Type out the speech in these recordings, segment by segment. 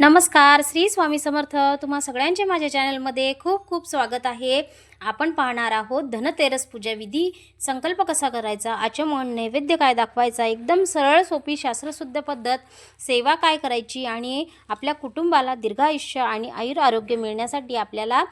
नमस्कार श्री स्वामी समर्थ. तुम्हा सगळ्यांचे माझ्या चॅनलमध्ये खूप खूप स्वागत आहे. आपण पाहणार आहोत धनतेरस पूजा विधी. संकल्प कसा करायचा? आचमन नैवेद्य काय दाखवायचा? एकदम सरळ सोपी शास्त्रशुद्ध पद्धत. सेवा काय करायची? आणि आपल्या कुटुंबाला दीर्घायुष्य आणि आयुर आरोग्य मिळण्यासाठी आपल्याला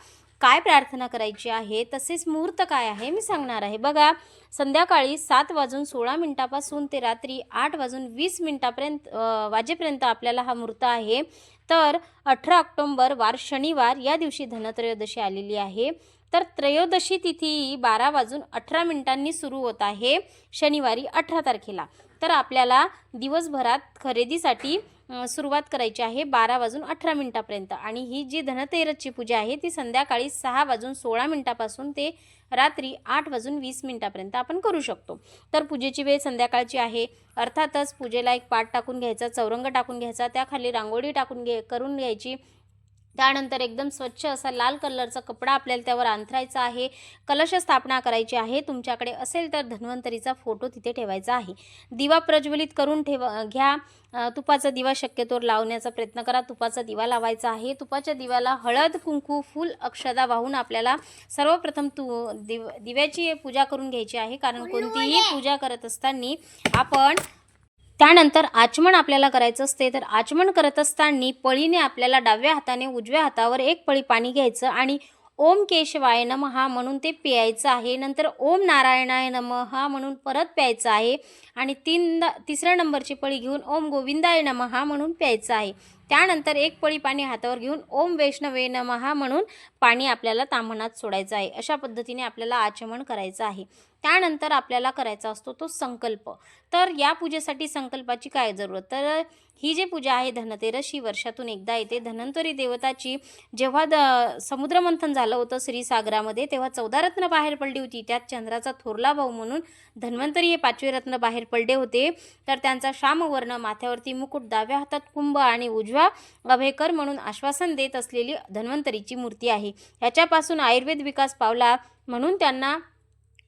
काय प्रार्थना करायची आहे? तसेच मुहूर्त काय आहे? मी सांगणार आहे. बघा संध्याकाळी सात वाजून सोळा मिनिटापासून ते रात्री आठ वाजून वीस मिनिटापर्यंत वाजेपर्यंत आपल्याला हा मुहूर्त आहे. तर अठरा ऑक्टोंबर वार शनिवार या दिवशी धनत्रयोदशी आलेली आहे. तर त्रयोदशी तिथी बारा वाजून अठरा मिनिटांनी सुरू होत आहे शनिवारी अठरा तारखेला. तर आपल्याला दिवसभरात खरेदीसाठी सुरुवात करायची आहे बारा वाजून अठरा मिनिटापर्यंत. आणि ही जी धनतेरसची पूजा आहे ती संध्याकाळी सहा वाजून सोळा मिनिटापासून ते रात्री आठ वाजून वीस मिनिटापर्यंत आपण करू शकतो. तर पूजेची वेळ संध्याकाळची आहे. अर्थातच पूजेला एक पाट टाकून घ्यायचा चौरंग टाकून घ्यायचा त्याखाली रांगोळी टाकून घे करून घ्यायची त्यानंतर एकदम स्वच्छ असा लाल कलरचा कपडा आपल्याला त्यावर अंथरायचा आहे. कलश स्थापना करायची आहे. तुमच्याकडे असेल तर धन्वंतरीचा फोटो तिथे ठेवायचा आहे. दिवा प्रज्वलित करून ठेव घ्या. तुपाचा दिवा शक्यतोवर लावण्याचा प्रयत्न करा. तुपाचा दिवा लावायचा आहे. तुपाच्या दिव्याला हळद कुंकू फूल अक्षदा वाहून आपल्याला सर्वप्रथम तू दिव दिव्याची पूजा करून घ्यायची आहे. कारण कोणतीही पूजा करत असताना आपण त्यानंतर आचमन आपल्याला करायचं असते तर आचमन करत असताना पळीने आपल्याला डाव्या हाताने उजव्या हातावर एक पळी पाणी घ्यायचं आणि ओम केशवाय नमहा म्हणून ते प्यायचं आहे. नंतर ओम नारायणाय नमहा म्हणून परत प्यायचं आहे आणि तीनदा तिसऱ्या नंबरची पळी घेऊन ओम गोविंदाय नमहा म्हणून प्यायचं आहे. त्यानंतर एक पळी पाणी हातावर घेऊन ओम वैष्णवे नमहा म्हणून पाणी आपल्याला तांबणात सोडायचं आहे. अशा पद्धतीने आपल्याला आचमन करायचं आहे. त्यानंतर आपल्याला करायचा असतो तो संकल्प. तर या पूजेसाठी संकल्पाची काय जरूरत? तर ही जी पूजा आहे धनतेरस ही वर्षातून एकदा येते. धनंतरी देवताची जेव्हा द समुद्रमंथन झालं होतं श्रीसागरामध्ये तेव्हा चौदा रत्न बाहेर पडली होती. त्यात चंद्राचा थोरला भाऊ म्हणून धन्वंतरी हे पाचवे रत्न बाहेर पडले होते. तर त्यांचा श्यामवर्ण माथ्यावरती मुकुट डाव्या हातात कुंभ आणि उजव्या अभयकर म्हणून आश्वासन देत असलेली धन्वंतरीची मूर्ती आहे. ह्याच्यापासून आयुर्वेद विकास पावला म्हणून त्यांना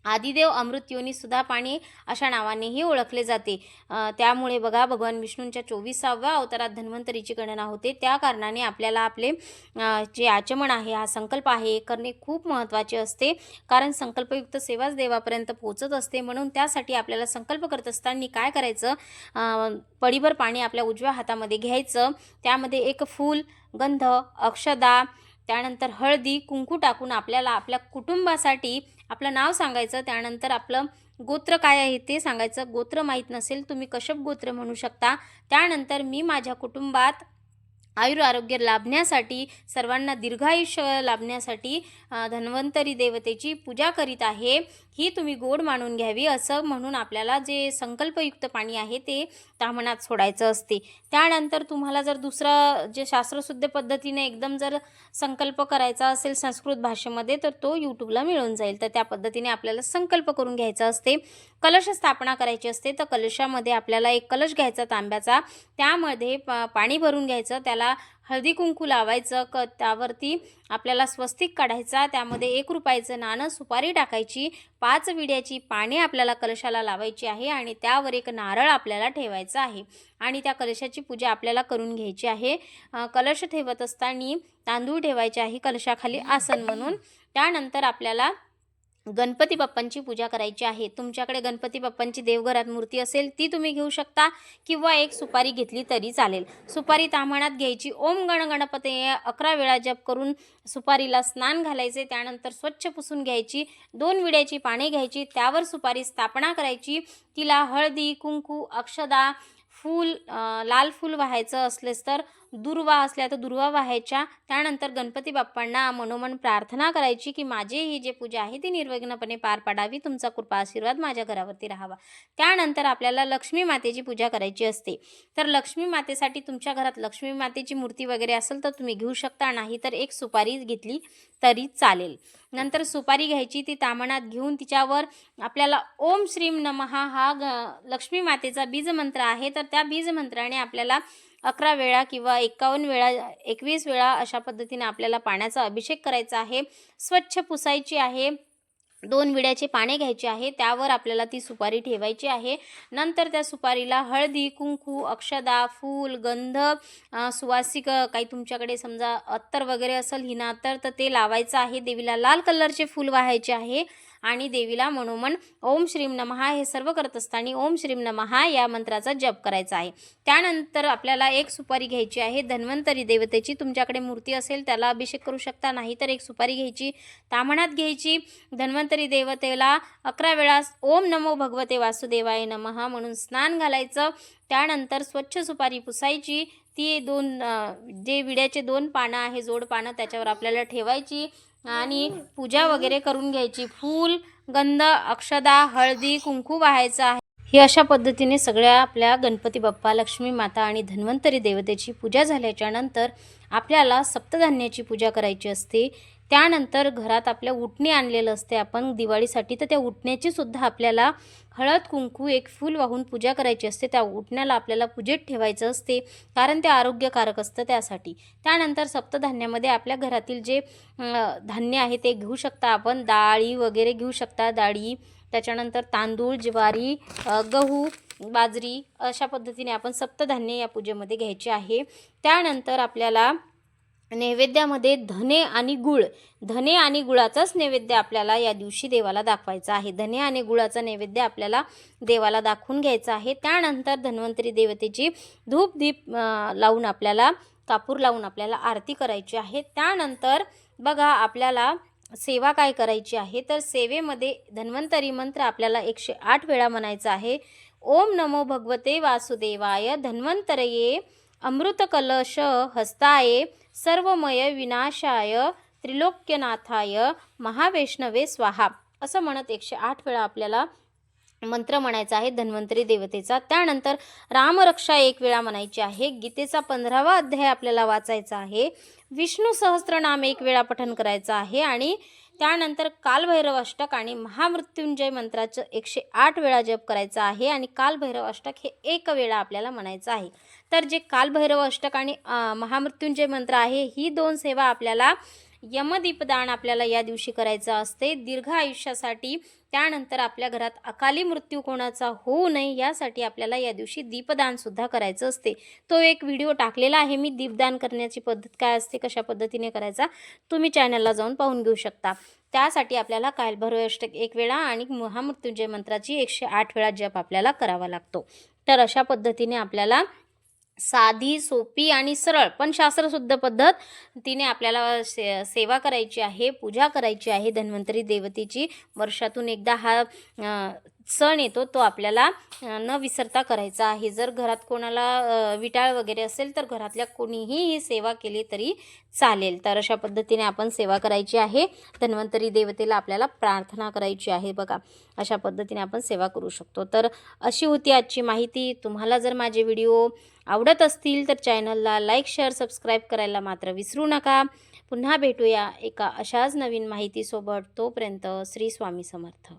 आदिदेव अमृत योनी पाणी अशा नावानेही ओळखले जाते. त्यामुळे बघा भगवान विष्णूंच्या चोवीसाव्या अवतारात धन्वंतरीची गणना होते. त्या कारणाने आपल्याला आपले जे आचमन आहे हा संकल्प आहे हे करणे खूप महत्त्वाचे असते. कारण संकल्पयुक्त सेवाच देवापर्यंत पोहोचत असते. म्हणून त्यासाठी आपल्याला संकल्प करत असताना काय करायचं? पडीभर पाणी आपल्या उजव्या हातामध्ये घ्यायचं. त्यामध्ये एक फूल गंध अक्षदा त्यानंतर हळदी कुंकू टाकून आपल्याला आपल्या कुटुंबासाठी आपलं नाव सांगायचं त्यानंतर आपलं गोत्र काय आहे ते सांगायचं. गोत्र माहीत नसेल तुम्ही कशप गोत्र म्हणू शकता. त्यानंतर मी माझ्या कुटुंबात आयुर आरोग्य लाभण्यासाठी सर्वांना दीर्घायुष्य लाभण्यासाठी धन्वंतरी देवतेची पूजा करीत आहे. ही तुम्ही गोड मानून घ्यावी असं म्हणून आपल्याला जे संकल्पयुक्त पाणी आहे ते तामणात सोडायचं असते. त्यानंतर तुम्हाला जर दुसरा जे शास्त्रशुद्ध पद्धतीने एकदम जर संकल्प करायचा असेल संस्कृत भाषेमध्ये तर तो यूट्यूबला मिळून जाईल. तर त्या पद्धतीने आपल्याला संकल्प करून घ्यायचा असते. कलश स्थापना करायची असते तर कलशामध्ये आपल्याला एक कलश घ्यायचा तांब्याचा. त्यामध्ये पाणी भरून घ्यायचं त्याला हळदी कुंकू लावायचं क त्यावरती आपल्याला स्वस्तिक काढायचा त्यामध्ये एक रुपयाचं नाणं सुपारी टाकायची पाच विड्याची पाने आपल्याला कलशाला लावायची आहे आणि त्यावर एक नारळ आपल्याला ठेवायचा आहे आणि त्या कलशाची पूजा आपल्याला करून घ्यायची आहे. कलश ठेवत असताना तांदूळ ठेवायचे आहे कलशाखाली आसन म्हणून. त्यानंतर आपल्याला गणपती बाप्पांची पूजा करायची आहे. तुमच्याकडे गणपती बाप्पांची देवघरात मूर्ती असेल ती तुम्ही घेऊ शकता किंवा एक सुपारी घेतली तरी चालेल. सुपारी ताम्हणात घ्यायची. ओम गण गणपती अकरा वेळा जप करून सुपारीला स्नान घालायचे. त्यानंतर स्वच्छ पुसून घ्यायची. दोन विड्याची पाने घ्यायची. त्यावर सुपारी स्थापना करायची. तिला हळदी कुंकू अक्षदा फूल लाल फूल व्हायचं असलेस तर दुर्वा असल्या तर दुर्वा व्हायच्या. त्यानंतर गणपती बाप्पांना मनोमन प्रार्थना करायची की माझी ही जी पूजा आहे ती निर्विघ्नपणे पार पाडावी. तुमचा कृपा आशीर्वाद माझ्या घरावरती राहावा. त्यानंतर आपल्याला लक्ष्मी मातेची पूजा करायची असते. तर लक्ष्मी मातेसाठी तुमच्या घरात लक्ष्मी मातेची मूर्ती वगैरे असेल तर तुम्ही घेऊ शकता. नाही तर एक सुपारी घेतली तरी चालेल. नंतर सुपारी घ्यायची ती तामणात घेऊन तिच्यावर आपल्याला ओम श्रीम नमहा हा ग लक्ष्मी मातेचा बीजमंत्र आहे. तर त्या बीजमंत्राने आपल्याला अकरा वेळा किंवा एकावन्न वेळा एकवीस वेळा अशा पद्धतीने आपल्याला पाण्याचा अभिषेक करायचा आहे. स्वच्छ पुसायची आहे. दोन विड्याचे पाने घ्यायचे आहे. त्यावर आपल्याला ती सुपारी ठेवायची आहे. नंतर त्या सुपारीला हळदी कुंकू अक्षदा फूल गंध सुवासिक काही तुमच्याकडे समजा अत्तर वगैरे असेल हिना अत्तर तर ते लावायचं आहे. देवीला लाल कलरचे फूल वाहायचे आहे. आणि देवीला मनोमन ओम श्रीम नमहा हे सर्व करत असताना ओम श्रीम नमहा या मंत्राचा जप करायचा आहे. त्यानंतर आपल्याला एक सुपारी घ्यायची आहे. धन्वंतरी देवतेची तुमच्याकडे मूर्ती असेल त्याला अभिषेक करू शकता. नाही तर एक सुपारी घ्यायची. तामणात घ्यायची. धन्वंतरी देवतेला अकरा वेळा ओम नमो भगवते वासुदेवाय नमः म्हणून स्नान घालायचं. त्यानंतर स्वच्छ सुपारी पुसायची. ती दोन जे विड्याचे दोन पानं आहे जोड पानं त्याच्यावर आपल्याला ठेवायची. आणि पूजा वगैरे करून घ्यायची. फूल गंध अक्षदा हळदी कुंकू वाहायचं आहे. ही अशा पद्धतीने सगळ्या आपल्या गणपती बाप्पा लक्ष्मी माता आणि धन्वंतरी देवतेची पूजा झाल्याच्यानंतर आपल्याला सप्तधान्याची पूजा करायची असते. त्यानंतर घरात आपल्या उटणी आणलेलं असते आपण दिवाळीसाठी. तर त्या उटण्याची सुद्धा आपल्याला हळद कुंकू एक फूल वाहून पूजा करायची असते. त्या उटण्याला आपल्याला पूजेत ठेवायचं असते कारण ते आरोग्यकारक असतं त्यासाठी. त्यानंतर सप्तधान्यामध्ये आपल्या घरातील जे धान्य आहे ते घेऊ शकता आपण. डाळी वगैरे घेऊ शकता. डाळी त्याच्यानंतर तांदूळ ज्वारी गहू बाजरी अशा पद्धतीने आपण सप्तधान्य या पूजेमध्ये घ्यायचे आहे. त्यानंतर आपल्याला नैवेद्यामध्ये धने आणि गुळ धने आणि गुळाचाच नैवेद्य आपल्याला या दिवशी देवाला दाखवायचा आहे. धने आणि गुळाचा नैवेद्य आपल्याला देवाला दाखवून घ्यायचा आहे. त्यानंतर धन्वंतरी देवतेची धूप दीप लावून आपल्याला कापूर लावून आपल्याला आरती करायची आहे. त्यानंतर बघा आपल्याला सेवा काय करायची आहे? तर सेवेमध्ये धन्वंतरी मंत्र आपल्याला एकशे आठ वेळा म्हणायचा आहे. ओम नमो भगवते वासुदेवाय धन्वंतरये अमृतकलश हस्ताय हस्ताये सर्वमय विनाशाय त्रिलोक्यनाथाय महावैष्णवे स्वाहा. असं म्हणत एकशे आठ वेळा आपल्याला मंत्र म्हणायचा आहे धन्वंतरी देवतेचा. त्यानंतर रामरक्षा एक वेळा म्हणायची आहे गीतेचा पंधरावा अध्याय आपल्याला वाचायचा आहे विष्णू सहस्त्रनाम एक वेळा पठन करायचं आहे आणि त्यानंतर कालभैरव अष्टक आणि महामृत्युंजय मंत्राचं एकशे आठ वेळा जप करायचा आहे आणि कालभैरव अष्टक हे एक वेळा आपल्याला म्हणायचं आहे. तर जे कालभैरव अष्टक आणि महामृत्युंजय मंत्र आहे ही दोन सेवा आपल्याला यमदीपदान आपल्याला या दिवशी करायचं असते. दीर्घ आयुष्यासाठी त्यानंतर आपल्या घरात अकाली मृत्यू कोणाचा होऊ नये यासाठी आपल्याला या दिवशी दीपदानसुद्धा करायचं असते. तो एक व्हिडिओ टाकलेला आहे. मी दीपदान करण्याची पद्धत काय असते कशा पद्धतीने करायचा तुम्ही चॅनलला जाऊन पाहून घेऊ शकता. त्यासाठी आपल्याला कालभैरव एक वेळा आणि महामृत्युंजय मंत्राची एकशे आठ वेळा जप आपल्याला करावा लागतो. तर अशा पद्धतीने आपल्याला साधी सोपी आणि सरळ पण शास्त्रशुद्ध पद्धत तिने आपल्याला से सेवा करायची आहे पूजा करायची आहे धन्वंतरी देवतेची. वर्षातून एकदा हा सण येतो तो आपल्याला न विसरता करायचा आहे. जर घरात कोणाला विटाळ वगैरे असेल तर घरातल्या कोणीही ही सेवा केली तरी चालेल. तर अशा पद्धतीने आपण सेवा करायची आहे. धन्वंतरी देवतेला आपल्याला प्रार्थना करायची आहे बघा. अशा पद्धतीने आपण सेवा करू शकतो. तर अशी होती आजची माहिती. तुम्हाला जर माझे व्हिडिओ आवडत असतील तर चॅनलला लाईक शेअर सबस्क्राईब करायला मात्र विसरू नका. पुन्हा भेटूया एका अशाच नवीन माहितीसोबत. तोपर्यंत श्री स्वामी समर्थ.